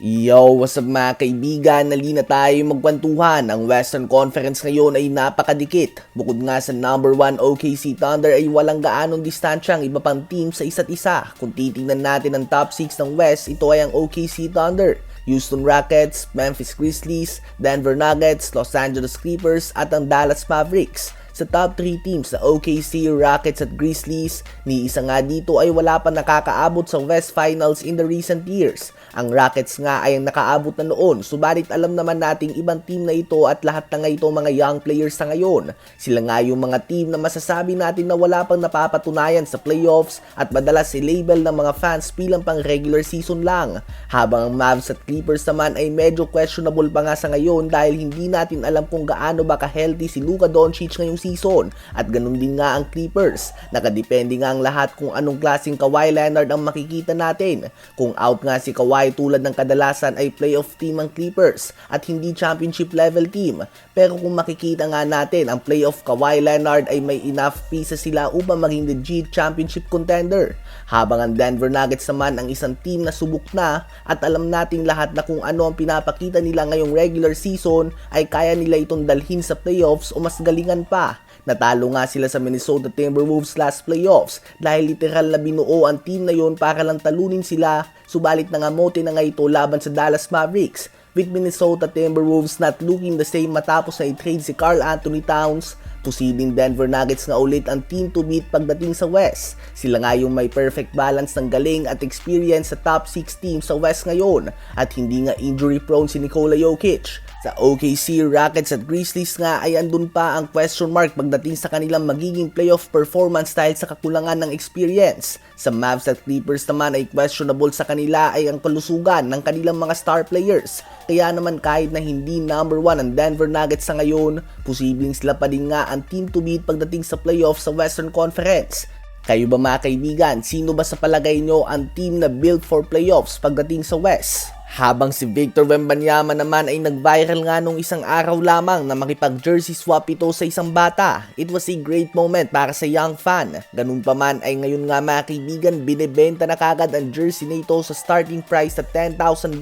Yo, what's up mga kaibigan? Nali na tayo magkwentuhan. Ang Western Conference ngayon ay napakadikit. Bukod nga sa number 1 OKC Thunder ay walang gaanong distansyang iba pang team sa isa't isa. Kung titingnan natin ang top 6 ng West, ito ay ang OKC Thunder. Houston Rockets, Memphis Grizzlies, Denver Nuggets, Los Angeles Clippers at ang Dallas Mavericks. Sa top 3 teams na OKC, Rockets at Grizzlies, ni isa nga dito ay wala pa nakakaabot sa West Finals in the recent years. Ang Rockets nga ay ang nakaabot na noon, subalit alam naman nating ibang team na ito at lahat na nga ito mga young players sa ngayon. Sila nga yung mga team na masasabi natin na wala pang napapatunayan sa playoffs at madalas i-label ng mga fans bilang pang regular season lang. Habang ang Mavs at Clippers naman ay medyo questionable pa nga sa ngayon dahil hindi natin alam kung gaano ba ka-healthy si Luka Doncic ngayong season at ganun din nga ang Clippers. Nakadepende nga ang lahat kung anong klaseng Kawhi Leonard ang makikita natin. Kung out nga si Kawhi tulad ng kadalasan ay playoff team ang Clippers at hindi championship level team. Pero kung makikita nga natin ang playoff Kawhi Leonard ay may enough pieces sila upang maging legit championship contender. Habang ang Denver Nuggets naman ang isang team na subok na at alam nating lahat na kung ano ang pinapakita nila ngayong regular season ay kaya nila itong dalhin sa playoffs o mas galingan pa. Natalo nga sila sa Minnesota Timberwolves last playoffs dahil literal na binuo ang team na yon para lang talunin sila subalit nangamote na nga ito laban sa Dallas Mavericks with Minnesota Timberwolves not looking the same matapos na i-trade si Carl Anthony Towns Posibleng Denver Nuggets nga ulit ang team to beat pagdating sa West. Sila nga yung may perfect balance ng galing at experience sa top 6 teams sa West ngayon at hindi nga injury prone si Nikola Jokic. Sa OKC, Rockets at Grizzlies nga ay andun pa ang question mark pagdating sa kanilang magiging playoff performance dahil sa kakulangan ng experience. Sa Mavs at Clippers naman ay questionable sa kanila ay ang kalusugan ng kanilang mga star players. Kaya naman kahit na hindi number 1 ang Denver Nuggets sa ngayon, posibleng sila pa din nga ang team to beat pagdating sa playoff sa Western Conference. Kayo ba mga kaibigan, sino ba sa palagay nyo ang team na built for playoffs pagdating sa West? Habang si Victor Wembanyama naman ay nag-viral nga nung isang araw lamang na makipag-jersey swap ito sa isang bata. It was a great moment para sa young fan. Ganun pa man ay ngayon nga mga kaibigan, binibenta na kagad ang jersey na ito sa starting price na $10,000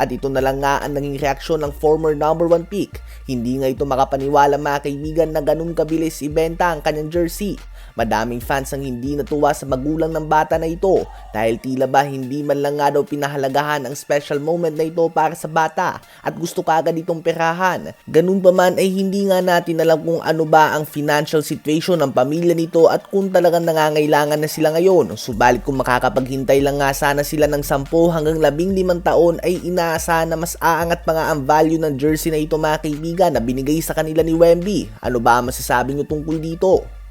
at ito na lang nga ang naging reaksyon ng former number 1 pick. Hindi nga ito makapaniwala mga kaibigan na ganun kabilis ibenta ang kanyang jersey. Madaming fans ang hindi natuwa sa magulang ng bata na ito dahil tila ba hindi man lang nga daw pinahalagahan ang special moment na ito para sa bata at gusto kagad itong perahan. Ganun pa man ay hindi nga natin alam kung ano ba ang financial situation ng pamilya nito at kung talagang nangangailangan na sila ngayon. Subalit kung makakapaghintay lang nga sana sila ng 10 hanggang 15 taon ay inaasahan na mas aangat pa nga ang value ng jersey na ito mga kaibigan na binigay sa kanila ni Wemby. Ano ba masasabi nyo tungkol dito?